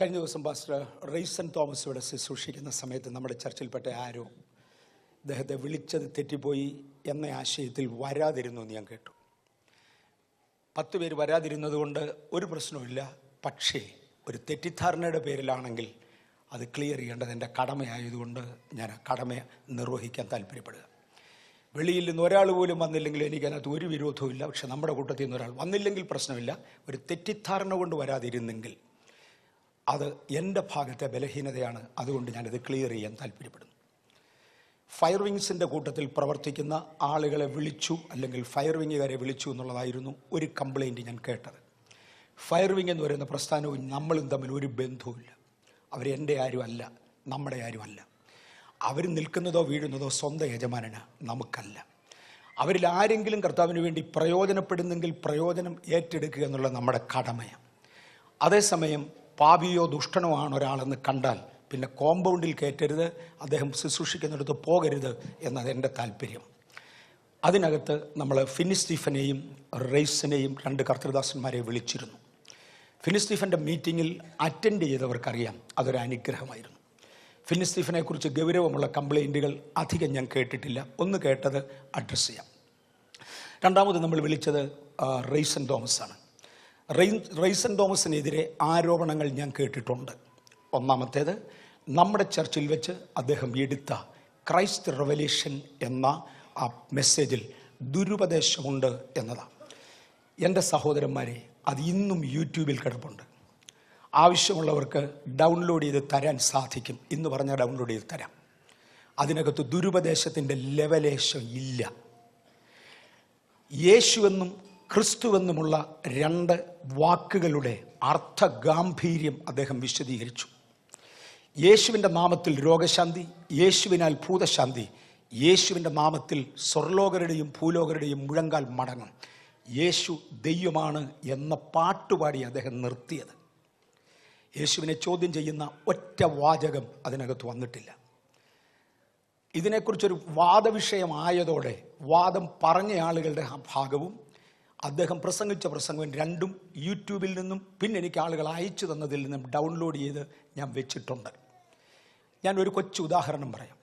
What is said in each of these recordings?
കഴിഞ്ഞ ദിവസം pastor Raison Thomas ഇവിടെ ശുശ്രൂഷിക്കുന്ന സമയത്ത് നമ്മുടെ ചർച്ചിൽപ്പെട്ട ആരോ അദ്ദേഹത്തെ വിളിച്ചത് തെറ്റിപ്പോയി എന്ന ആശയത്തിൽ വരാതിരുന്നു എന്ന് ഞാൻ കേട്ടു. പത്ത് പേര് വരാതിരുന്നത് കൊണ്ട് ഒരു പ്രശ്നവുമില്ല. പക്ഷേ ഒരു തെറ്റിദ്ധാരണയുടെ പേരിലാണെങ്കിൽ അത് ക്ലിയർ ചെയ്യേണ്ടത് എന്റെ കടമയായതുകൊണ്ട് ഞാൻ ആ കടമ നിർവഹിക്കാൻ താല്പര്യപ്പെടുക. വെളിയിൽ നിന്ന് ഒരാൾ പോലും വന്നില്ലെങ്കിൽ എനിക്കതിനകത്ത് ഒരു വിരോധവും ഇല്ല പക്ഷെ നമ്മുടെ കൂട്ടത്തിൽ നിന്ന് ഒരാൾ വന്നില്ലെങ്കിൽ പ്രശ്നമില്ല. ഒരു തെറ്റിദ്ധാരണ കൊണ്ട് വരാതിരുന്നെങ്കിൽ അത് എന്റെ ഭാഗത്തെ ബലഹീനതയാണ്. അതുകൊണ്ട് ഞാനത് ക്ലിയർ ചെയ്യാൻ താല്പര്യപ്പെടുന്നു. ഫയർ വിങ്സിന്റെ കൂട്ടത്തിൽ പ്രവർത്തിക്കുന്ന ആളുകളെ വിളിച്ചു അല്ലെങ്കിൽ ഫയർ വിങ്ങുകാരെ വിളിച്ചു എന്നുള്ളതായിരുന്നു ഒരു കംപ്ലൈന്റ് ഞാൻ കേട്ടത്. ഫയർ വിങ് എന്ന് പറയുന്ന പ്രസ്ഥാനവും നമ്മളും തമ്മിൽ ഒരു ബന്ധവുമില്ല. അവർ എന്റെ ആരും അല്ല നമ്മുടെ ആരും അല്ല. അവർ നിൽക്കുന്നതോ വീഴുന്നതോ സ്വന്തം യജമാനന് നമുക്കല്ല. അവരിൽ ആരെങ്കിലും കർത്താവിന് വേണ്ടി പ്രയോജനപ്പെടുന്നെങ്കിൽ പ്രയോജനം ഏറ്റെടുക്കുക എന്നുള്ള നമ്മുടെ കടമയാണ്. അതേസമയം പാപിയോ ദുഷ്ടനോ ആണ് ഒരാളെന്ന് കണ്ടാൽ പിന്നെ കോമ്പൗണ്ടിൽ കയറ്റരുത് അദ്ദേഹം ശുശ്രൂഷിക്കുന്നിടത്ത് പോകരുത് എന്നത് എന്റെ താല്പര്യം. അതിനകത്ത് നമ്മൾ ഫിനിസ്റ്റീഫനെയും റെയ്സിനെയും രണ്ട് കർത്തൃദാസന്മാരെ വിളിച്ചിരുന്നു. ഫിനിസ്റ്റീഫന്റെ മീറ്റിങ്ങിൽ അറ്റൻഡ് ചെയ്തവർക്കറിയാം അതൊരു അനുഗ്രഹമായിരുന്നു. ഫിനിസ് കുറിച്ച് ഗൗരവമുള്ള കംപ്ലൈന്റുകൾ അധികം ഞാൻ കേട്ടിട്ടില്ല. ഒന്ന് കേട്ടത് അഡ്രസ്സ് ചെയ്യാം. രണ്ടാമത് നമ്മൾ വിളിച്ചത് തോമസാണ് തോമസ് ആണ് റെയ് റെയ്സൻ തോമസിനെതിരെ ആരോപണങ്ങൾ ഞാൻ കേട്ടിട്ടുണ്ട്. ഒന്നാമത്തേത് നമ്മുടെ ചർച്ചിൽ വെച്ച് അദ്ദേഹം എടുത്ത ക്രൈസ്റ്റ് റെവല്യൂഷൻ എന്ന ആ മെസ്സേജിൽ ദുരുപദേശമുണ്ട് എന്നതാണ് എന്റെ സഹോദരന്മാരെ അത് ഇന്നും യൂട്യൂബിൽ കിടപ്പുണ്ട്. ആവശ്യമുള്ളവർക്ക് ഡൗൺലോഡ് ചെയ്ത് തരാൻ സാധിക്കും. എന്ന് പറഞ്ഞാൽ ഡൗൺലോഡ് ചെയ്ത് തരാം. അതിനകത്ത് ദുരുപദേശത്തിന്റെ ലെവലേശം ഇല്ല. യേശുവെന്നും ക്രിസ്തുവെന്നുമുള്ള രണ്ട് വാക്കുകളുടെ അർത്ഥഗാംഭീര്യം അദ്ദേഹം വിശദീകരിച്ചു. യേശുവിന്റെ നാമത്തിൽ രോഗശാന്തി യേശുവിനാൽ ഭൂതശാന്തി യേശുവിന്റെ നാമത്തിൽ സ്വർലോകരുടെയും ഭൂലോകരുടെയും മുഴങ്കാൽ മടങ്ങും. യേശു ദൈവമാണ് എന്ന പാട്ടുപാടി അദ്ദേഹം നിർത്തിയത്. യേശുവിനെ ചോദ്യം ചെയ്യുന്ന ഒറ്റ വാചകം അതിനകത്ത് വന്നിട്ടില്ല. ഇതിനെക്കുറിച്ചൊരു വാദവിഷയമായതോടെ വാദം പറഞ്ഞ ആളുകളുടെ ഭാഗവും അദ്ദേഹം പ്രസംഗിച്ച പ്രസംഗം രണ്ടും യൂട്യൂബിൽ നിന്നും പിന്നെ എനിക്ക് ആളുകൾ അയച്ചു തന്നതിൽ നിന്നും ഡൗൺലോഡ് ചെയ്ത് ഞാൻ വെച്ചിട്ടുണ്ട്. ഞാൻ ഒരു കൊച്ചു ഉദാഹരണം പറയാം.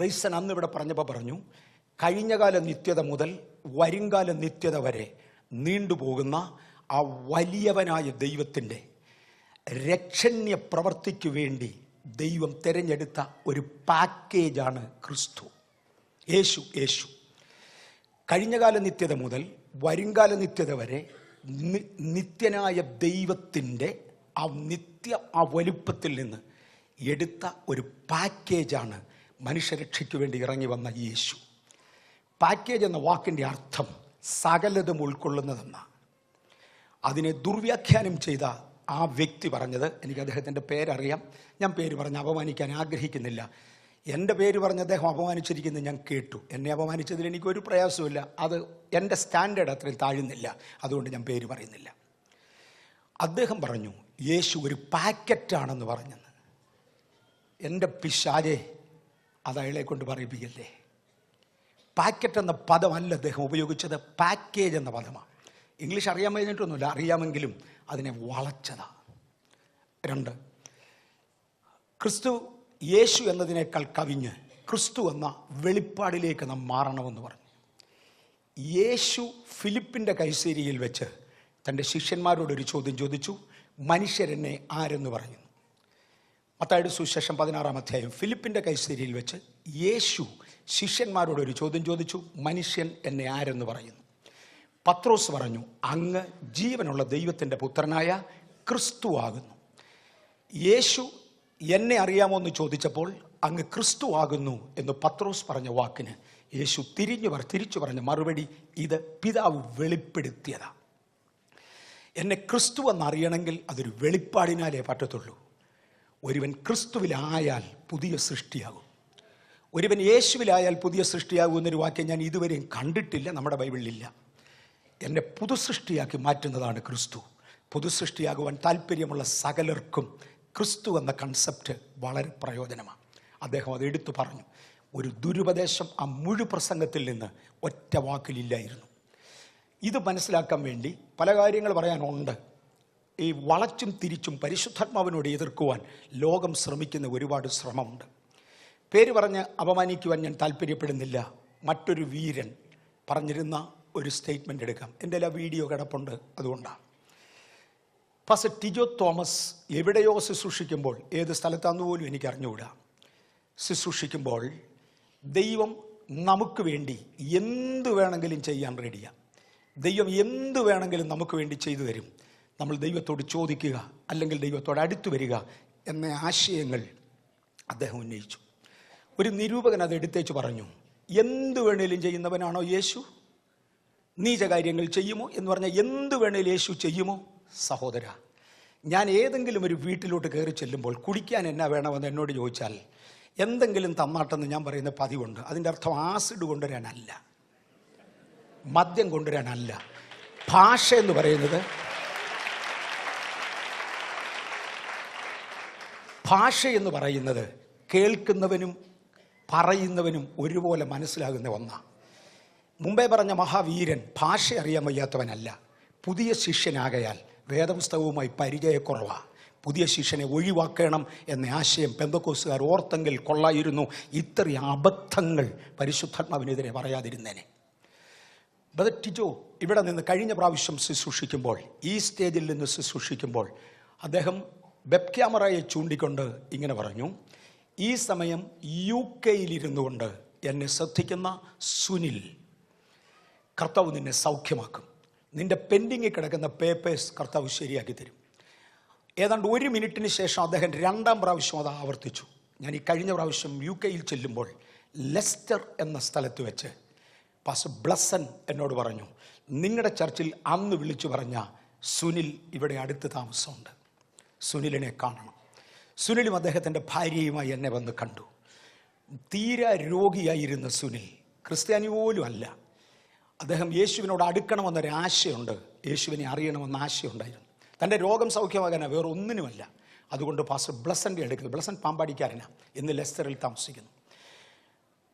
റൈസൻ അന്ന് ഇവിടെ പറഞ്ഞപ്പോൾ പറഞ്ഞു കഴിഞ്ഞകാല നിത്യത മുതൽ വരുംകാല നിത്യത വരെ നീണ്ടുപോകുന്ന ആ വലിയവനായ ദൈവത്തിന്റെ രക്ഷണ്യ പ്രവർത്തിക്കു വേണ്ടി ദൈവം തിരഞ്ഞെടുത്ത ഒരു പാക്കേജാണ് ക്രിസ്തു. യേശു യേശു. കഴിഞ്ഞകാല നിത്യത മുതൽ വരുംകാല നിത്യത വരെ നിത്യനായ ദൈവത്തിന്റെ ആ നിത്യ ആ വലുപ്പത്തിൽ നിന്ന് എടുത്ത ഒരു പാക്കേജാണ് മനുഷ്യരക്ഷയ്ക്ക് വേണ്ടി ഇറങ്ങി വന്ന യേശു. പാക്കേജ് എന്ന വാക്കിന്റെ അർത്ഥം സകലതും ഉൾക്കൊള്ളുന്നതെന്ന. അതിനെ ദുർവ്യാഖ്യാനം ചെയ്ത ആ വ്യക്തി പറഞ്ഞത് എനിക്ക് അദ്ദേഹത്തിന്റെ പേരറിയാം ഞാൻ പേര് പറഞ്ഞ് അപമാനിക്കാൻ ആഗ്രഹിക്കുന്നില്ല. എന്റെ പേര് പറഞ്ഞ് അദ്ദേഹം അപമാനിച്ചിരിക്കുന്നത് ഞാൻ കേട്ടു. എന്നെ അപമാനിച്ചതിൽ എനിക്കൊരു പ്രയാസമില്ല അത് എന്റെ സ്റ്റാൻഡേർഡ് അത്രയും താഴുന്നില്ല. അതുകൊണ്ട് ഞാൻ പേര് പറയുന്നില്ല. അദ്ദേഹം പറഞ്ഞു യേശു ഒരു പാക്കറ്റാണെന്ന് പറഞ്ഞെന്ന്. എന്റെ പിശാജെ അത് അയാളെ കൊണ്ട് പറയിപ്പിക്കല്ലേ? പാക്കറ്റ് എന്ന പദമല്ല അദ്ദേഹം ഉപയോഗിച്ചത്. പാക്കേജ് എന്ന പദമാണ്. ഇംഗ്ലീഷ് അറിയാൻ കഴിഞ്ഞിട്ടൊന്നുമില്ല അറിയാമെങ്കിലും അതിനെ വളച്ചതാണ് രണ്ട് ക്രിസ്തു യേശു എന്നതിനേക്കാൾ കവിഞ്ഞ് ക്രിസ്തു എന്ന വെളിപ്പാടിലേക്ക് നാം മാറണമെന്ന് പറഞ്ഞു. യേശു ഫിലിപ്പിന്റെ കൈസേരിയിൽ വെച്ച് തന്റെ ശിഷ്യന്മാരോടൊരു ചോദ്യം ചോദിച്ചു. മനുഷ്യരെന്നെ ആരെന്ന് പറയുന്നു. മത്തായുടെ സുശേഷം പതിനാറാം അധ്യായം ഫിലിപ്പിന്റെ കൈസേരിയിൽ വെച്ച് യേശു ശിഷ്യന്മാരോടൊരു ചോദ്യം ചോദിച്ചു. മനുഷ്യൻ എന്നെ ആരെന്ന് പറയുന്നു. പത്രോസ് പറഞ്ഞു അങ്ങ് ജീവനുള്ള ദൈവത്തിന്റെ പുത്രനായ ക്രിസ്തു ആകുന്നു. യേശു എന്നെ അറിയാമോ എന്ന് ചോദിച്ചപ്പോൾ അങ്ങ് ക്രിസ്തു ആകുന്നു എന്ന് പത്രോസ് പറഞ്ഞ വാക്കിന് യേശു തിരിഞ്ഞു പറ തിരിച്ചു പറഞ്ഞ മറുപടി ഇത് പിതാവ് വെളിപ്പെടുത്തിയതാണ് എന്നെ ക്രിസ്തു എന്നറിയണമെങ്കിൽ അതൊരു വെളിപ്പാടിനാലേ പറ്റത്തുള്ളൂ. ഒരുവൻ ക്രിസ്തുവിലായാൽ പുതിയ സൃഷ്ടിയാകും. ഒരുവൻ യേശുവിലായാൽ പുതിയ സൃഷ്ടിയാകും എന്നൊരു വാക്യം ഞാൻ ഇതുവരെയും കണ്ടിട്ടില്ല നമ്മുടെ ബൈബിളിലില്ല. എന്നെ പുതുസൃഷ്ടിയാക്കി മാറ്റുന്നതാണ് ക്രിസ്തു. പുതുസൃഷ്ടിയാകുവാൻ താല്പര്യമുള്ള സകലർക്കും ക്രിസ്തു എന്ന കൺസെപ്റ്റ് വളരെ പ്രയോജനമാണ്. അദ്ദേഹം അത് എടുത്തു പറഞ്ഞു. ഒരു ദുരുപദേശം ആ മുഴു പ്രസംഗത്തിൽ നിന്ന് ഒറ്റ വാക്കിലില്ലായിരുന്നു. ഇത് മനസ്സിലാക്കാൻ വേണ്ടി പല കാര്യങ്ങൾ പറയാനുണ്ട്. ഈ വളച്ചും തിരിച്ചും പരിശുദ്ധാത്മാവിനോട് എതിർക്കുവാൻ ലോകം ശ്രമിക്കുന്ന ഒരുപാട് ശ്രമമുണ്ട്. പേര് പറഞ്ഞ് അപമാനിക്കുവാൻ ഞാൻ താല്പര്യപ്പെടുന്നില്ല. മറ്റൊരു വീരൻ പറഞ്ഞിരുന്ന ഒരു സ്റ്റേറ്റ്മെന്റ് എടുക്കാം. എന്റെ എല്ലാ വീഡിയോ കിടപ്പുണ്ട് അതുകൊണ്ടാണ്. പാസ്റ്റർ ടിജോ തോമസ് എവിടെയോ ശുശ്രൂഷിക്കുമ്പോൾ ഏത് സ്ഥലത്താന്ന് പോലും എനിക്ക് അറിഞ്ഞുകൂടാ. ശുശ്രൂഷിക്കുമ്പോൾ ദൈവം നമുക്ക് വേണ്ടി എന്തു വേണമെങ്കിലും ചെയ്യാൻ റെഡിയാണ് ദൈവം എന്തു വേണമെങ്കിലും നമുക്ക് വേണ്ടി ചെയ്തു തരും. നമ്മൾ ദൈവത്തോട് ചോദിക്കുക അല്ലെങ്കിൽ ദൈവത്തോട് അടുത്തു വരിക എന്ന ആശയങ്ങൾ അദ്ദേഹം ഉന്നയിച്ചു. ഒരു നിരൂപകൻ അത് എടുത്തേച്ച് പറഞ്ഞു എന്തു വേണേലും ചെയ്യുന്നവനാണോ യേശു? നീചകാര്യങ്ങൾ ചെയ്യുമോ? എന്ന് പറഞ്ഞാൽ എന്തു വേണേലും യേശു ചെയ്യുമോ? സഹോദര ഞാൻ ഏതെങ്കിലും ഒരു വീട്ടിലോട്ട് കയറി ചെല്ലുമ്പോൾ കുടിക്കാൻ എന്നാ വേണമെന്ന് എന്നോട് ചോദിച്ചാൽ എന്തെങ്കിലും തന്നാട്ടെന്ന് ഞാൻ പറയുന്ന പതിവുണ്ട്. അതിന്റെ അർത്ഥം ആസിഡ് കൊണ്ടുവരാനല്ല മദ്യം കൊണ്ടുവരാനല്ല. ഭാഷ എന്ന് പറയുന്നത് ഭാഷ എന്ന് പറയുന്നത് കേൾക്കുന്നവനും പറയുന്നവനും ഒരുപോലെ മനസ്സിലാകുന്ന ഒന്നാണ് മുമ്പേ പറഞ്ഞ മഹാവീരൻ ഭാഷ അറിയാൻ വയ്യാത്തവനല്ല പുതിയ ശിഷ്യനാകയാൽ വേദപുസ്തകവുമായി പരിചയക്കുറവാണ് പുതിയ ശിഷ്യനെ ഒഴിവാക്കണം എന്ന ആശയം പെന്തക്കോസുകാർ ഓർത്തെങ്കിൽ കൊള്ളായിരുന്നു ഇത്രയും അബദ്ധങ്ങൾ പരിശുദ്ധാത്മാവിനെതിരെ പറയാതിരുന്നേനെ. ബ്രദർ ടിജോ ഇവിടെ നിന്ന് കഴിഞ്ഞ പ്രാവശ്യം ശുശ്രൂഷിക്കുമ്പോൾ ഈ സ്റ്റേജിൽ നിന്ന് ശുശ്രൂഷിക്കുമ്പോൾ അദ്ദേഹം വെബ് ക്യാമറയെ ചൂണ്ടിക്കൊണ്ട് ഇങ്ങനെ പറഞ്ഞു ഈ സമയം യു കെയിലിരുന്നു കൊണ്ട് എന്നെ ശ്രദ്ധിക്കുന്ന സുനിൽ കർത്താവ് നിന്നെ സൗഖ്യമാക്കും. നിന്റെ പെൻഡിങ്ങിൽ കിടക്കുന്ന പേപ്പേഴ്സ് കർത്താവ് ശരിയാക്കി തരും. ഏതാണ്ട് ഒരു മിനിറ്റിന് ശേഷം അദ്ദേഹം രണ്ടാം പ്രാവശ്യം അത് ആവർത്തിച്ചു. ഞാൻ ഈ കഴിഞ്ഞ പ്രാവശ്യം യു കെയിൽ ചെല്ലുമ്പോൾ ലെസ്റ്റർ എന്ന സ്ഥലത്ത് വെച്ച് പാസ് ബ്ലസ്സൻ എന്നോട് പറഞ്ഞു നിങ്ങളുടെ ചർച്ചിൽ അന്ന് വിളിച്ചു പറഞ്ഞ സുനിൽ ഇവിടെ അടുത്ത് താമസമുണ്ട്. സുനിലിനെ കാണണം. സുനിലും അദ്ദേഹത്തിന്റെ ഭാര്യയുമായി എന്നെ വന്ന് കണ്ടു. തീരെ രോഗിയായിരുന്ന സുനിൽ ക്രിസ്ത്യാനി പോലും അല്ല. അദ്ദേഹം യേശുവിനോട് അടുക്കണമെന്നൊരു ആശയുണ്ട്. യേശുവിനെ അറിയണമെന്ന ആശയുണ്ടായിരുന്നു. തന്റെ രോഗം സൗഖ്യമാകാനാണ് വേറെ ഒന്നിനുമല്ല അതുകൊണ്ട് പാസ്റ്റർ ബ്ലസന്റെ അടുക്കൽ ബ്ലസൻ പാമ്പാടിക്കാരനാണ് ഇന്ന് ലെസ്റ്ററിൽ താമസിക്കുന്നു.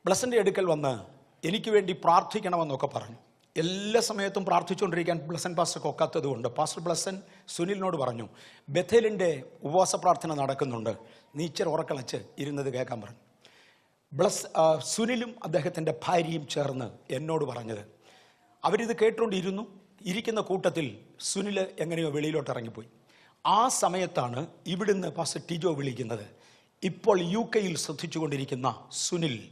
ബ്ലസന്റെ അടുക്കൽ വന്ന് എനിക്ക് വേണ്ടി പ്രാർത്ഥിക്കണമെന്നൊക്കെ പറഞ്ഞു. എല്ലാ സമയത്തും പ്രാർത്ഥിച്ചുകൊണ്ടിരിക്കാൻ ബ്ലസൻ പാസ്റ്റർ ഒക്കാത്തത് കൊണ്ട് പാസ്റ്റർ ബ്ലസൻ സുനിലിനോട് പറഞ്ഞു ബഥേലിന്റെ ഉപവാസ പ്രാർത്ഥന നടക്കുന്നുണ്ട്. നീച്ചർ ഉറക്കളച്ച് ഇരുന്നത് കേൾക്കാൻ പറഞ്ഞു. ബ്ലസ് സുനിലും അദ്ദേഹത്തിന്റെ ഭാര്യയും ചേർന്ന് എന്നോട് പറഞ്ഞത് അവരിത് കേട്ടുകൊണ്ടിരുന്നു ഇരിക്കുന്ന കൂട്ടത്തിൽ സുനിൽ എങ്ങനെയോ വെളിയിലോട്ട് ഇറങ്ങിപ്പോയി. ആ സമയത്താണ് ഇവിടുന്ന് പാസ് ടിജോ വിളിക്കുന്നത്. ഇപ്പോൾ യു കെയിൽ ശ്രദ്ധിച്ചുകൊണ്ടിരിക്കുന്ന സുനിൽ.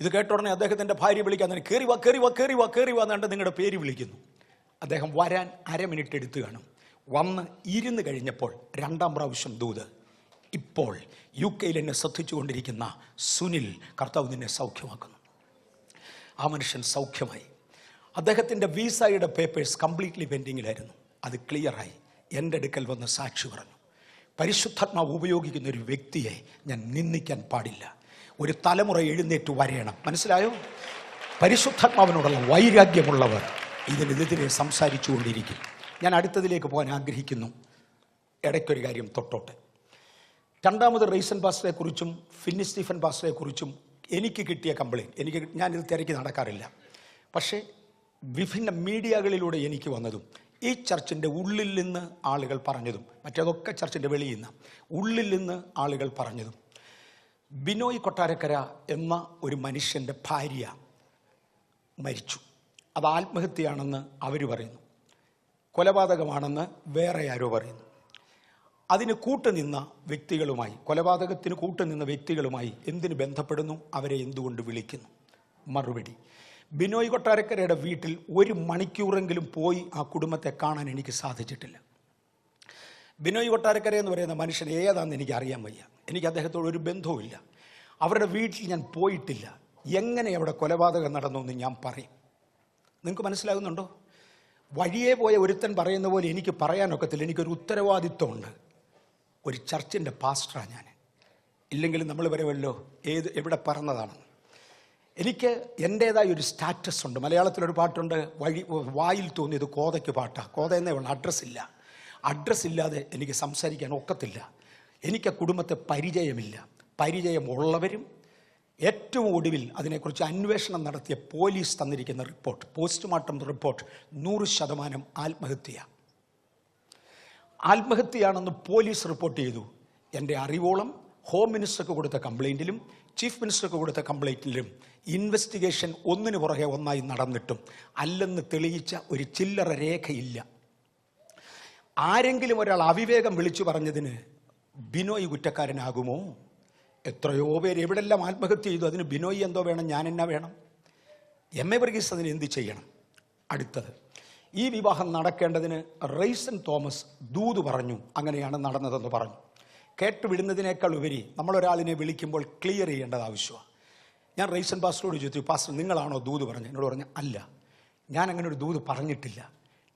ഇത് കേട്ട ഉടനെ അദ്ദേഹത്തിന്റെ ഭാര്യ വിളിക്കാൻ തന്നെ കയറി വാ കയറി വാ കയറി വാ കയറി വാ എന്നാണ്ട് നിങ്ങളുടെ പേര് വിളിക്കുന്നു. അദ്ദേഹം വരാൻ അര മിനിറ്റ് എടുത്തു കാണും. വന്ന് ഇരുന്ന് കഴിഞ്ഞപ്പോൾ രണ്ടാം പ്രാവശ്യം ദൂത്. ഇപ്പോൾ യു കെയിൽ എന്നെ ശ്രദ്ധിച്ചുകൊണ്ടിരിക്കുന്ന സുനിൽ കർത്താവ് നിന്നെ സൗഖ്യമാക്കുന്നു. ആ മനുഷ്യൻ സൗഖ്യമായി. അദ്ദേഹത്തിന്റെ വിസയുടെ പേപ്പേഴ്സ് കംപ്ലീറ്റ്ലി പെൻഡിങ്ങിലായിരുന്നു അത് ക്ലിയറായി എന്റെ അടുക്കൽ വന്ന് സാക്ഷി പറഞ്ഞു പരിശുദ്ധാത്മാവ് ഉപയോഗിക്കുന്ന ഒരു വ്യക്തിയെ ഞാൻ നിന്ദിക്കാൻ പാടില്ല. ഒരു തലമുറ എഴുന്നേറ്റ് വരയണം. മനസ്സിലായോ? പരിശുദ്ധാത്മാവിനോടുള്ള വൈരാഗ്യമുള്ളവർ ഇതിനെതിരെ സംസാരിച്ചു കൊണ്ടിരിക്കും ഞാൻ അടുത്തതിലേക്ക് പോകാൻ ആഗ്രഹിക്കുന്നു. ഇടയ്ക്കൊരു കാര്യം തൊട്ടോട്ടെ. രണ്ടാമത് റീസൻ പാസ്റ്ററെക്കുറിച്ചും ഫിന്നി സ്റ്റീഫൻ പാസ്റ്ററെക്കുറിച്ചും എനിക്ക് കിട്ടിയ കംപ്ലയിന്റ്. എനിക്ക് ഞാനിത് തിരക്കി നടക്കാറില്ല. പക്ഷേ വിഭിന്ന മീഡിയകളിലൂടെ എനിക്ക് വന്നതും ഈ ചർച്ചിന്റെ ഉള്ളിൽ നിന്ന് ആളുകൾ പറഞ്ഞതും മറ്റേതൊക്കെ ചർച്ചിന്റെ വെളിയിൽ നിന്ന് ഉള്ളിൽ നിന്ന് ആളുകൾ പറഞ്ഞതും. ബിനോയ് കൊട്ടാരക്കര എന്ന ഒരു മനുഷ്യന്റെ ഭാര്യ മരിച്ചു. അത് ആത്മഹത്യയാണെന്ന് അവർ പറയുന്നു. കൊലപാതകമാണെന്ന് വേറെ ആരോ പറയുന്നു. അതിന് കൂട്ടുനിന്ന വ്യക്തികളുമായി കൊലപാതകത്തിന് കൂട്ടുനിന്ന വ്യക്തികളുമായി എന്തിന് ബന്ധപ്പെടുന്നു? അവരെ എന്തുകൊണ്ട് വിളിക്കുന്നു? മറുപടി. ബിനോയ് കൊട്ടാരക്കരയുടെ വീട്ടിൽ ഒരു മണിക്കൂറെങ്കിലും പോയി ആ കുടുംബത്തെ കാണാൻ എനിക്ക് സാധിച്ചിട്ടില്ല. ബിനോയ് കൊട്ടാരക്കര എന്ന് പറയുന്ന മനുഷ്യൻ ഏതാണെന്ന് എനിക്ക് അറിയാൻ വയ്യ. എനിക്ക് അദ്ദേഹത്തോട് ഒരു ബന്ധവുമില്ല. അവരുടെ വീട്ടിൽ ഞാൻ പോയിട്ടില്ല. എങ്ങനെ അവിടെ കൊലപാതകം നടന്നു എന്ന് ഞാൻ പറയും. നിങ്ങൾക്ക് മനസ്സിലാകുന്നുണ്ടോ? വഴിയെ പോയ ഒരുത്തൻ പറയുന്ന പോലെ എനിക്ക് പറയാനൊക്കത്തില്ല. എനിക്കൊരു ഉത്തരവാദിത്വമുണ്ട്. ഒരു ചർച്ചിന്റെ പാസ്റ്ററാണ് ഞാൻ ഇല്ലെങ്കിലും നമ്മൾ വരവല്ലോ. ഏത് എവിടെ പറഞ്ഞതാണ് എനിക്ക് എന്റേതായ ഒരു സ്റ്റാറ്റസ് ഉണ്ട്. മലയാളത്തിലൊരു പാട്ടുണ്ട് വഴി വായിൽ തോന്നിയത് കോതയ്ക്ക് പാട്ടാണ് കോത എന്നേ ഉള്ളൂ അഡ്രസ്സ് ഇല്ല. അഡ്രസ്സ് ഇല്ലാതെ എനിക്ക് സംസാരിക്കാൻ ഒക്കത്തില്ല. എനിക്ക് കുടുംബത്തെ പരിചയമില്ല. പരിചയമുള്ളവരും ഏറ്റവും ഒടുവിൽ അതിനെക്കുറിച്ച് അന്വേഷണം നടത്തിയ പോലീസ് തന്നിരിക്കുന്ന റിപ്പോർട്ട് പോസ്റ്റ്മോർട്ടം റിപ്പോർട്ട് നൂറ് ശതമാനം ആത്മഹത്യ ആത്മഹത്യയാണെന്ന് പോലീസ് റിപ്പോർട്ട് ചെയ്തു. എന്റെ അറിവോളം ഹോം മിനിസ്റ്റർക്ക് കൊടുത്ത കംപ്ലൈന്റിലും ചീഫ് മിനിസ്റ്റർക്ക് കൊടുത്ത കംപ്ലൈന്റിലും ഇൻവെസ്റ്റിഗേഷൻ ഒന്നിനു പുറകെ ഒന്നായി നടന്നിട്ടും അല്ലെന്ന് തെളിയിച്ച ഒരു ചില്ലറ രേഖയില്ല. ആരെങ്കിലും ഒരാൾ അവിവേകം വിളിച്ചു പറഞ്ഞതിന് ബിനോയ് കുറ്റക്കാരനാകുമോ? എത്രയോ പേര് എവിടെല്ലാം ആത്മഹത്യ ചെയ്തു അതിന് ബിനോയ് എന്തോ വേണം ഞാൻ എന്നാ വേണം? എം എ വർഗീസ് അതിന് എന്ത് ചെയ്യണം? അടുത്തത് ഈ വിവാഹം നടക്കേണ്ടതിന് റൈസൻ തോമസ് ദൂത് പറഞ്ഞു അങ്ങനെയാണ് നടന്നതെന്ന് പറഞ്ഞു. കേട്ടുവിടുന്നതിനേക്കാൾ ഉപരി നമ്മളൊരാളിനെ വിളിക്കുമ്പോൾ ക്ലിയർ ചെയ്യേണ്ടത് ആവശ്യമാണ്. ഞാൻ റൈസൻ പാസ്റ്ററോട് ചോദിച്ചു പാസ്റ്റർ നിങ്ങളാണോ ദൂത് പറഞ്ഞത്? എന്നോട് പറഞ്ഞു അല്ല. ഞാൻ അങ്ങനെ ഒരു ദൂത് പറഞ്ഞിട്ടില്ല.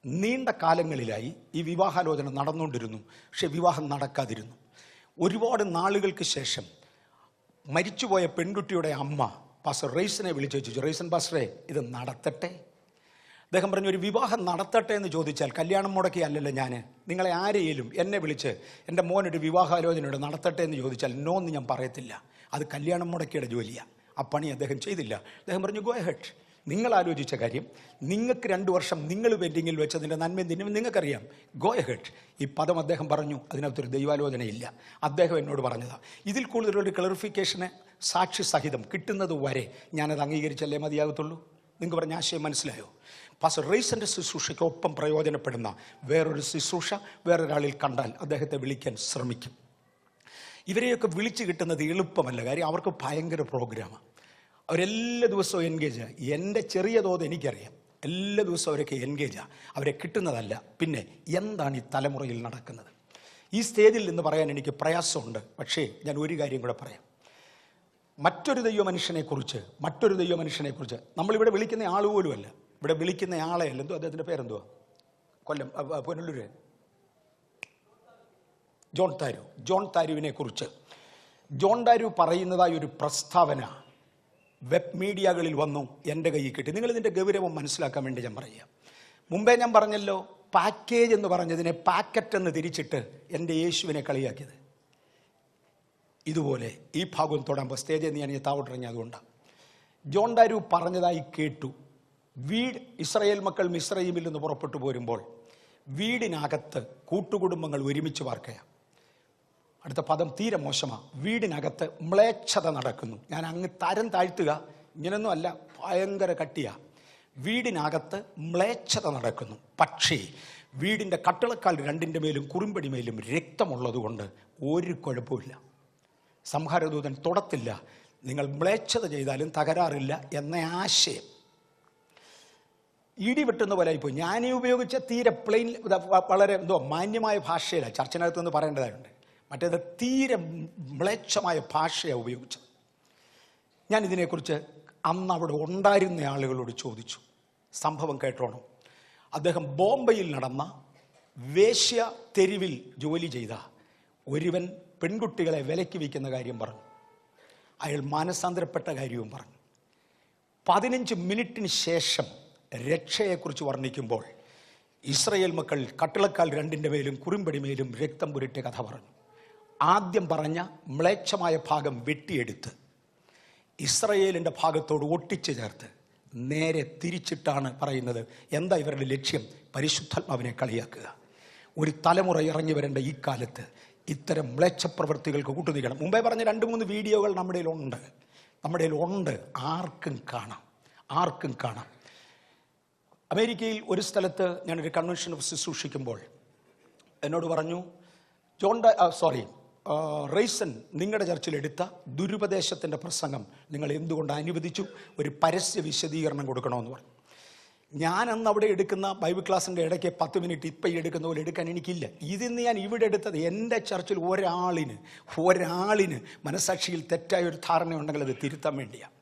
നീണ്ട കാലങ്ങളിലായി ഈ വിവാഹാലോചന നടന്നുകൊണ്ടിരുന്നു. പക്ഷെ വിവാഹം നടക്കാതിരുന്നു. ഒരുപാട് നാളുകൾക്ക് ശേഷം മരിച്ചുപോയ പെൺകുട്ടിയുടെ അമ്മ പാസ്റ്റർ റൈസനെ വിളിച്ചു ചോദിച്ചു റൈസൻ പാസ്റ്ററെ ഇത് നടത്തട്ടെ? അദ്ദേഹം പറഞ്ഞു ഒരു വിവാഹം നടത്തട്ടെ എന്ന് ചോദിച്ചാൽ കല്യാണം മുടക്കി അല്ലല്ലോ ഞാൻ നിങ്ങളെ ആരെയും എന്നെ വിളിച്ച് എന്റെ മോനൊരു വിവാഹാലോചനയുടെ നടത്തട്ടെ എന്ന് ചോദിച്ചാൽ നോ എന്ന് ഞാൻ പറയത്തില്ല. അത് കല്യാണം മുടക്കിയുടെ ജോലിയാണ് ആ പണി അദ്ദേഹം ചെയ്തില്ല. അദ്ദേഹം പറഞ്ഞു ഗോ ഹെഡ് നിങ്ങൾ ആലോചിച്ച കാര്യം നിങ്ങൾക്ക് രണ്ട് വർഷം നിങ്ങൾ പെൻഡിങ്ങിൽ വെച്ചതിന്റെ നന്മ എന്തിനും നിങ്ങൾക്കറിയാം. ഗോ ഹെഡ് ഈ പദം അദ്ദേഹം പറഞ്ഞു അതിനകത്തൊരു ദൈവാലോചനയില്ല. അദ്ദേഹം എന്നോട് പറഞ്ഞതാണ് ഇതിൽ കൂടുതലൊരു ക്ലറിഫിക്കേഷന് സാക്ഷി സഹിതം കിട്ടുന്നത് വരെ ഞാനത് അംഗീകരിച്ചല്ലേ മതിയാകത്തുള്ളൂ? നിങ്ങൾക്ക് പറഞ്ഞ ആശയം മനസ്സിലായോ? പാസ് റീസന്റെ ശുശ്രൂഷയ്ക്ക് ഒപ്പം പ്രയോജനപ്പെടുന്ന വേറൊരു ശുശ്രൂഷ വേറൊരാളിൽ കണ്ടാൽ അദ്ദേഹത്തെ വിളിക്കാൻ ശ്രമിക്കും. ഇവരെയൊക്കെ വിളിച്ചു കിട്ടുന്നത് എളുപ്പമല്ല. കാര്യം അവർക്ക് ഭയങ്കര പ്രോഗ്രാമാണ് അവരെല്ലാ ദിവസവും എൻഗേജാണ് എന്റെ ചെറിയ തോത് എനിക്കറിയാം. എല്ലാ ദിവസവും അവരൊക്കെ എൻഗേജാണ് അവരെ കിട്ടുന്നതല്ല. പിന്നെ എന്താണ് ഈ തലമുറയിൽ നടക്കുന്നത്? ഈ സ്റ്റേജിൽ നിന്ന് പറയാൻ എനിക്ക് പ്രയാസമുണ്ട്. പക്ഷേ ഞാൻ ഒരു കാര്യം കൂടെ പറയാം. മറ്റൊരു ദൈവ മനുഷ്യനെക്കുറിച്ച് മറ്റൊരു ദൈവ മനുഷ്യനെക്കുറിച്ച് നമ്മളിവിടെ വിളിക്കുന്ന ആൾ പോലുമല്ല ഇവിടെ വിളിക്കുന്ന ആളെ അല്ല. എന്തോ അദ്ദേഹത്തിന്റെ പേരെന്തുവാ? കൊല്ലം പുനലൂര്. ജോൺ താരു. ജോൺ താരുവിനെ കുറിച്ച്. ജോൺ താരു പറയുന്നതായ ഒരു പ്രസ്താവന വെബ് മീഡിയകളിൽ വന്നു എന്റെ കയ്യിൽ കിട്ടി. നിങ്ങൾ ഇതിന്റെ ഗൗരവം മനസ്സിലാക്കാൻ വേണ്ടി ഞാൻ പറയാം മുമ്പേ ഞാൻ പറഞ്ഞല്ലോ പാക്കേജ് എന്ന് പറഞ്ഞതിനെ പാക്കറ്റ് എന്ന് തിരിച്ചിട്ട് എന്റെ യേശുവിനെ കളിയാക്കിയത്. ഇതുപോലെ ഈ ഭാഗം തൊടാമ്പോൾ സ്റ്റേജിൽ നിന്ന് ഞാൻ ഈ താവട്ടിറങ്ങി അതുകൊണ്ടാണ് ജോൺ ഡാരു പറഞ്ഞതായി കേട്ടു. വീട് ഇസ്രയേൽ മക്കൾ മിസ്രൈമിൽ നിന്ന് പുറപ്പെട്ടു പോരുമ്പോൾ വീടിനകത്ത് കൂട്ടുകുടുംബങ്ങൾ ഒരുമിച്ച് പാർക്കുക അടുത്ത പദം തീരെ മോശമാണ് വീടിനകത്ത് മ്ലേച്ഛത നടക്കുന്നു. ഞാൻ അങ്ങ് തരം താഴ്ത്തുക. ഇങ്ങനൊന്നും അല്ല ഭയങ്കര കട്ടിയാ. വീടിനകത്ത് മ്ലേച്ഛത നടക്കുന്നു. പക്ഷേ വീടിന്റെ കട്ടിളക്കാൽ രണ്ടിന്റെ മേലും കുറുമ്പടി മേലും രക്തമുള്ളതുകൊണ്ട് ഒരു കുഴപ്പമില്ല സംഹാരദൂതൻ തുടത്തില്ല. നിങ്ങൾ മ്ലേച്ഛത ചെയ്താലും തകരാറില്ല എന്ന ആശയം. ഇടി വെട്ടുന്ന പോലെ ആയിപ്പോയി. ഞാൻ ഉപയോഗിച്ച തീരെ പ്ലെയിൻ വളരെ എന്തോ മാന്യമായ ഭാഷയിലാണ് ചർച്ചനകത്ത് നിന്ന് പറയേണ്ടതായുണ്ട് മറ്റേത് തീരെ മ്ലേച്ഛമായ ഭാഷയാണ് ഉപയോഗിച്ചത്. ഞാൻ ഇതിനെക്കുറിച്ച് അന്ന് അവിടെ ഉണ്ടായിരുന്ന ആളുകളോട് ചോദിച്ചു. സംഭവം കേട്ടോണം. അദ്ദേഹം ബോംബെയിൽ നടന്ന വേശ്യ തെരുവിൽ ജോലി ചെയ്ത ഒരുവൻ പെൺകുട്ടികളെ വിലക്കി വയ്ക്കുന്ന കാര്യം പറഞ്ഞു. അയാൾ മാനസാന്തരപ്പെട്ട കാര്യവും പറഞ്ഞു. പതിനഞ്ച് മിനിറ്റിന് ശേഷം രക്ഷയെക്കുറിച്ച് വർണിക്കുമ്പോൾ ഇസ്രയേൽ മക്കൾ കട്ടിളക്കാൽ രണ്ടിന്റെ മേലും കുറുമ്പടി മേലും രക്തം പുരട്ടിയ കഥ പറഞ്ഞു. ആദ്യം പറഞ്ഞ മ്ലേച്ഛമായ ഭാഗം വെട്ടിയെടുത്ത് ഇസ്രയേലിന്റെ ഭാഗത്തോട് ഒട്ടിച്ചു ചേർത്ത് നേരെ തിരിച്ചിട്ടാണ് പറയുന്നത്. എന്താ ഇവരുടെ ലക്ഷ്യം? പരിശുദ്ധാത്മാവിനെ കളിയാക്കുക. ഒരു തലമുറ ഇറങ്ങി വരേണ്ട ഈ കാലത്ത് ഇത്തരം മ്ലേച്ഛ പ്രവൃത്തികൾക്ക് കൂട്ടുനിൽക്കണം മുമ്പേ പറഞ്ഞ രണ്ട് മൂന്ന് വീഡിയോകൾ നമ്മുടെ ഉണ്ട്. നമ്മുടെ ഉണ്ട്. ആർക്കും കാണാം. ആർക്കും കാണാം. അമേരിക്കയിൽ ഒരു സ്ഥലത്ത് ഞാനൊരു കൺവെൻഷൻ ശുശ്രൂഷിക്കുമ്പോൾ എന്നോട് പറഞ്ഞു ജോൺ സോറി റെയ്സൺ നിങ്ങളുടെ ചർച്ചിൽ എടുത്ത ദുരുപദേശത്തിന്റെ പ്രസംഗം നിങ്ങൾ എന്തുകൊണ്ട് അനുവദിച്ചു? ഒരു പരസ്യ വിശദീകരണം കൊടുക്കണമെന്ന് പറഞ്ഞു. ഞാൻ അന്ന് അവിടെ എടുക്കുന്ന ബൈബിൾ ക്ലാസ്സിന്റെ ഇടയ്ക്ക് പത്ത് മിനിറ്റ് ഇപ്പം എടുക്കുന്ന പോലെ എടുക്കാൻ എനിക്കില്ല. ഇതിന്ന് ഞാൻ ഇവിടെ എടുത്തത് എന്റെ ചർച്ചിൽ ഒരാളിന് ഒരാളിന് മനസാക്ഷിയിൽ തെറ്റായ ഒരു ധാരണ ഉണ്ടെങ്കിൽ അത് തിരുത്താൻ വേണ്ടിയാണ്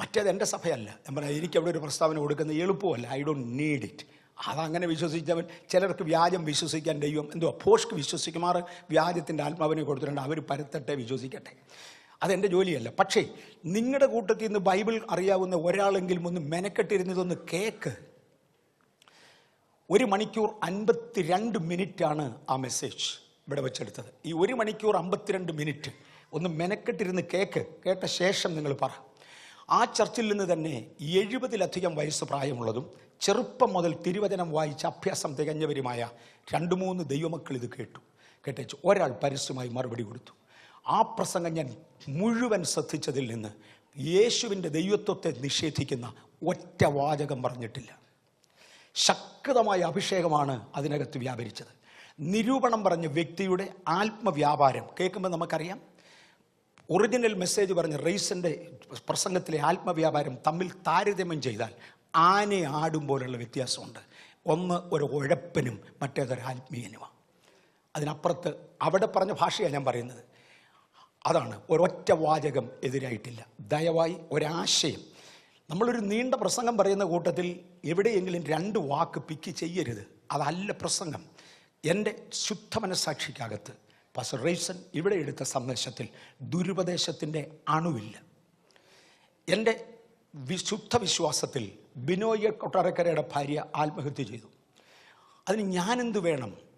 മറ്റേത് എന്റെ സഭയല്ല. ഞാൻ പറയാം എനിക്ക് അവിടെ ഒരു പ്രസ്താവന കൊടുക്കുന്നത് എളുപ്പമല്ല. ഐ ഡോണ്ട് നീഡ് ഇറ്റ് അതങ്ങനെ വിശ്വസിച്ചവൻ ചിലർക്ക് വ്യാജം വിശ്വസിക്കാൻ ദൈവം എന്തോ പോഷ്ക്ക് വിശ്വസിക്കുമാർ വ്യാജത്തിന്റെ ആത്മാവിനെ കൊടുത്തിട്ടുണ്ട്. അവർ പരത്തട്ടെ വിശ്വസിക്കട്ടെ. അതെന്റെ ജോലിയല്ല. പക്ഷേ നിങ്ങളുടെ കൂട്ടത്തിൽ നിന്ന് ബൈബിൾ അറിയാവുന്ന ഒരാളെങ്കിലും ഒന്ന് മെനക്കെട്ടിരുന്നതൊന്ന് കേക്ക്. ഒരു മണിക്കൂർ അൻപത്തിരണ്ട് മിനിറ്റാണ് ആ മെസ്സേജ് ഇവിടെ വെച്ചെടുത്തത്. ഈ ഒരു മണിക്കൂർ അമ്പത്തിരണ്ട് മിനിറ്റ് ഒന്ന് മെനക്കെട്ടിരുന്ന് കേക്ക്. കേട്ട ശേഷം നിങ്ങൾ പറ. ആ ചർച്ചിൽ നിന്ന് തന്നെ എഴുപതിലധികം വയസ്സ് പ്രായമുള്ളതും ചെറുപ്പം മുതൽ തിരുവചനം വായിച്ച് അഭ്യാസം തികഞ്ഞവരുമായ രണ്ട് മൂന്ന് ദൈവമക്കൾ ഇത് കേട്ടു. കേട്ടേച്ചു ഒരാൾ പരസ്യമായി മറുപടി കൊടുത്തു. ആ പ്രസംഗം ഞാൻ മുഴുവൻ ശ്രദ്ധിച്ചതിൽ നിന്ന് യേശുവിന്റെ ദൈവത്വത്തെ നിഷേധിക്കുന്ന ഒറ്റ വാചകം പറഞ്ഞിട്ടില്ല. ശക്തമായ അഭിഷേകമാണ് അതിനകത്ത് വ്യാപരിച്ചത്. നിരൂപണം പറഞ്ഞ വ്യക്തിയുടെ ആത്മവ്യാപാരം കേൾക്കുമ്പോൾ നമുക്കറിയാം ഒറിജിനൽ മെസ്സേജ് പറഞ്ഞ റെയ്സിന്റെ പ്രസംഗത്തിലെ ആത്മവ്യാപാരം തമ്മിൽ താരതമ്യം ചെയ്താൽ ആനയെ ആടും പോലുള്ള വ്യത്യാസമുണ്ട്. ഒന്ന് ഒരു ഉഴപ്പനും മറ്റേതൊരു ആത്മീയനുമാണ് അതിനപ്പുറത്ത് അവിടെ പറഞ്ഞ ഭാഷയാണ് ഞാൻ പറയുന്നത്. അതാണ് ഒരൊറ്റ വാചകം എതിരായിട്ടില്ല. ദയവായി ഒരാശയം. നമ്മളൊരു നീണ്ട പ്രസംഗം പറയുന്ന കൂട്ടത്തിൽ എവിടെയെങ്കിലും രണ്ട് വാക്ക് പിക്ക് ചെയ്യരുത്. അതല്ല പ്രസംഗം. എന്റെ ശുദ്ധ മനസാക്ഷിക്കകത്ത് പസ റേസൻ ഇവിടെ എടുത്ത സന്ദേശത്തിൽ ദുരുപദേശത്തിന്റെ അണുവില്ല. എന്റെ വിശുദ്ധ വിശ്വാസത്തിൽ ബിനോയ കൊട്ടാരക്കരയുടെ ഭാര്യ ആത്മഹത്യ ചെയ്തു. അതിന് ഞാനെന്ത് വേണം?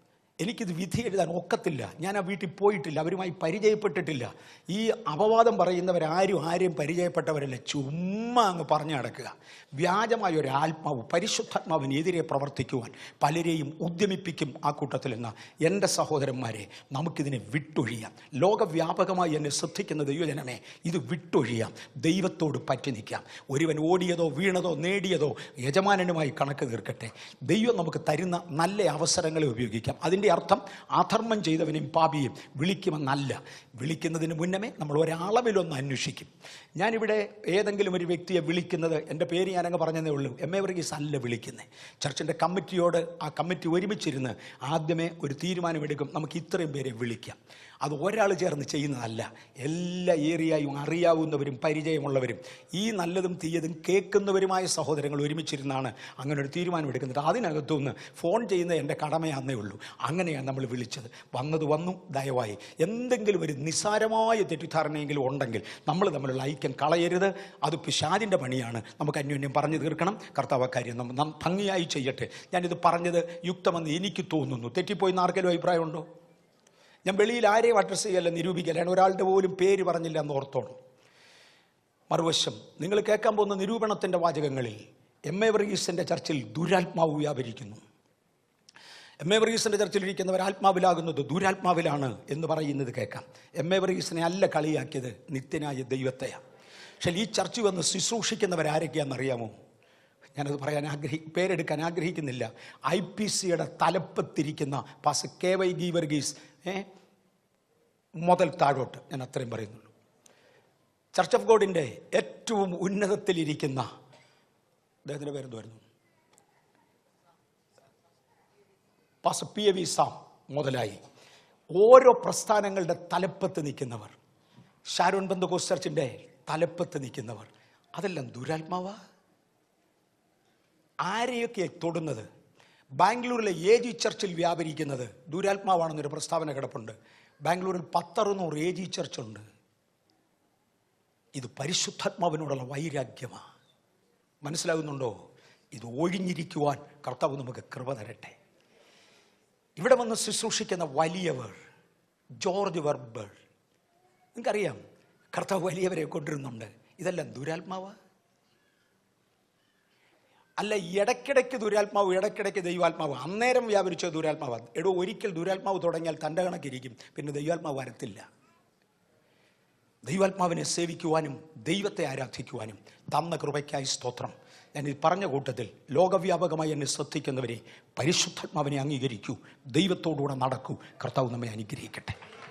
എനിക്കിത് വിധി എഴുതാൻ ഒക്കത്തില്ല. ഞാൻ ആ വീട്ടിൽ പോയിട്ടില്ല. അവരുമായി പരിചയപ്പെട്ടിട്ടില്ല. ഈ അപവാദം പറയുന്നവരാരും ആരെയും പരിചയപ്പെട്ടവരല്ല. ചുമ്മാ അങ്ങ് പറഞ്ഞു നടക്കുക. വ്യാജമായ ഒരു ആത്മാവ് പരിശുദ്ധാത്മാവിനെതിരെ പ്രവർത്തിക്കുവാൻ പലരെയും ഉദ്യമിപ്പിക്കും ആ കൂട്ടത്തിൽ എന്ന എന്റെ സഹോദരന്മാരെ നമുക്കിതിനെ വിട്ടൊഴിയാം. ലോകവ്യാപകമായി എന്നെ ശ്രദ്ധിക്കുന്ന ദൈവജനമേ ഇത് വിട്ടൊഴിയാം. ദൈവത്തോട് പറ്റി നിൽക്കാം. ഒരുവൻ ഓടിയതോ വീണതോ നേടിയതോ യജമാനനുമായി കണക്ക് തീർക്കട്ടെ. ദൈവം നമുക്ക് തരുന്ന നല്ല അവസരങ്ങളെ ഉപയോഗിക്കാം. അതിന്റെ അർത്ഥം അധർമ്മം ചെയ്തവനെയും പാപിയും വിളിക്കുമെന്നല്ല. വിളിക്കുന്നതിന് മുന്നമേ നമ്മൾ ഒരളവിലൊന്ന് അന്വേഷിക്കും. ഞാനിവിടെ ഏതെങ്കിലും ഒരു വ്യക്തിയെ വിളിക്കുന്നത് എന്റെ പേര് ഞാനങ്ങ് പറഞ്ഞതേ ഉള്ളൂ. എം എ വർഗീസ് അല്ല വിളിക്കുന്നത് ചർച്ചിന്റെ കമ്മിറ്റിയോട് ആ കമ്മിറ്റി ഒരുമിച്ചിരുന്ന് ആദ്യമേ ഒരു തീരുമാനമെടുക്കും. നമുക്ക് ഇത്രയും പേരെ വിളിക്കാം. അത് ഒരാൾ ചേർന്ന് ചെയ്യുന്നതല്ല. എല്ലാ ഏരിയയും അറിയാവുന്നവരും പരിചയമുള്ളവരും ഈ നല്ലതും തീയതും കേൾക്കുന്നവരുമായ സഹോദരങ്ങൾ ഒരുമിച്ചിരുന്നാണ് അങ്ങനെ ഒരു തീരുമാനം എടുക്കുന്നത് അതിനകത്തുനിന്ന് ഫോൺ ചെയ്യുന്ന എന്റെ കടമയാന്നേ ഉള്ളൂ. അങ്ങനെയാണ് നമ്മൾ വിളിച്ചത്. വന്നത് വന്നു ദയവായി. എന്തെങ്കിലും ഒരു നിസ്സാരമായ തെറ്റിദ്ധാരണയെങ്കിലും ഉണ്ടെങ്കിൽ നമ്മൾ തമ്മിലുള്ള ഐക്യം കളയരുത്. അത് പിശാദിന്റെ പണിയാണ്. നമുക്ക് അന്യോന്യം പറഞ്ഞു തീർക്കണം. കർത്താവ് കാര്യം നമ്മൾ ഭംഗിയായി ചെയ്യട്ടെ. ഞാനിത് പറഞ്ഞത് യുക്തമെന്ന് എനിക്ക് തോന്നുന്നു. തെറ്റിപ്പോയി ആർക്കെങ്കിലും അഭിപ്രായമുണ്ടോ? ഞാൻ വെളിയിൽ ആരെയും അഡ്രസ്സ് ചെയ്യല്ല നിരൂപിക്കലാണ് ഒരാളുടെ പോലും പേര് പറഞ്ഞില്ല എന്ന് ഓർത്തോണം മറുവശം നിങ്ങൾ കേൾക്കാൻ പോകുന്ന നിരൂപണത്തിന്റെ വാചകങ്ങളിൽ എം എ വർഗീസിന്റെ ചർച്ചിൽ ദുരാത്മാവ് വ്യാപരിക്കുന്നു. എം എ വർഗീസിന്റെ ചർച്ചിലിരിക്കുന്നവർ ആത്മാവിലാകുന്നത് ദുരാത്മാവിലാണ് എന്ന് പറയുന്നത് കേൾക്കാം. എം എ വർഗീസിനെ അല്ല കളിയാക്കിയത് നിത്യനായ ദൈവത്തെയാണ്. പക്ഷേ ഈ ചർച്ച വന്ന് ശുശ്രൂഷിക്കുന്നവരാരൊക്കെയാണെന്നറിയാമോ? ഞാനത് പറയാൻ ആഗ്രഹി പേരെടുക്കാൻ ആഗ്രഹിക്കുന്നില്ല. ഐ പി സിയുടെ തലപ്പത്തിരിക്കുന്ന പാസ് കെ വൈ ഗി വർഗീസ് മുതൽ താഴോട്ട് ഞാൻ അത്രയും പറയുന്നുള്ളൂ. ചർച്ച് ഓഫ് ഗോഡിന്റെ ഏറ്റവും ഉന്നതത്തിലിരിക്കുന്ന അദ്ദേഹത്തിന്റെ പേരെന്തുമായിരുന്നു പാസ് പി എ വി സാം മുതലായി. ഓരോ പ്രസ്ഥാനങ്ങളുടെ തലപ്പത്ത് നിൽക്കുന്നവർ. ഷാരോൺ ബന്ധുക്കോസ് ചർച്ചിന്റെ തലപ്പത്ത് നിൽക്കുന്നവർ. അതെല്ലാം ദുരാത്മാവാ. ആരെയൊക്കെ തൊടുന്നത്? ബാംഗ്ലൂരിലെ എ ജി ചർച്ചിൽ വ്യാപരിക്കുന്നത് ദുരാത്മാവാണെന്നൊരു പ്രസ്താവന കിടപ്പുണ്ട്. ബാംഗ്ലൂരിൽ പത്തറുന്നൂറ് എ ജി ചർച്ചുണ്ട് ഇത് പരിശുദ്ധാത്മാവിനോടുള്ള വൈരാഗ്യമാണ് മനസ്സിലാകുന്നുണ്ടോ? ഇത് ഒഴിഞ്ഞിരിക്കുവാൻ കർത്താവ് നമുക്ക് കൃപ തരട്ടെ. ഇവിടെ വന്ന് ശുശ്രൂഷിക്കുന്ന വലിയവർ ജോർജ് വെർബേൾ. നിങ്ങൾക്കറിയാം കർത്താവ് വലിയവരെ കൊണ്ടിരുന്നുണ്ട് ഇതെല്ലാം ദുരാത്മാവാ. അല്ല ഇടയ്ക്കിടയ്ക്ക് ദുരാത്മാവ് ഇടയ്ക്കിടയ്ക്ക് ദൈവാത്മാവ്. അന്നേരം വ്യാപരിച്ച ദുരാത്മാവ്. എടോ ഒരിക്കൽ ദുരാത്മാവ് തുടങ്ങിയാൽ തന്റെ കണക്കിരിക്കും. പിന്നെ ദൈവാത്മാവ് വരത്തില്ല. ദൈവാത്മാവിനെ സേവിക്കുവാനും ദൈവത്തെ ആരാധിക്കുവാനും തന്ന കൃപയ്ക്കായി സ്തോത്രം. ഞാൻ ഈ പറഞ്ഞ കൂട്ടത്തിൽ ലോകവ്യാപകമായി എന്നെ ശ്രദ്ധിക്കുന്നവരെ പരിശുദ്ധാത്മാവിനെ അംഗീകരിക്കൂ. ദൈവത്തോടുകൂടെ നടക്കൂ. കർത്താവ് നമ്മെ അനുഗ്രഹിക്കട്ടെ.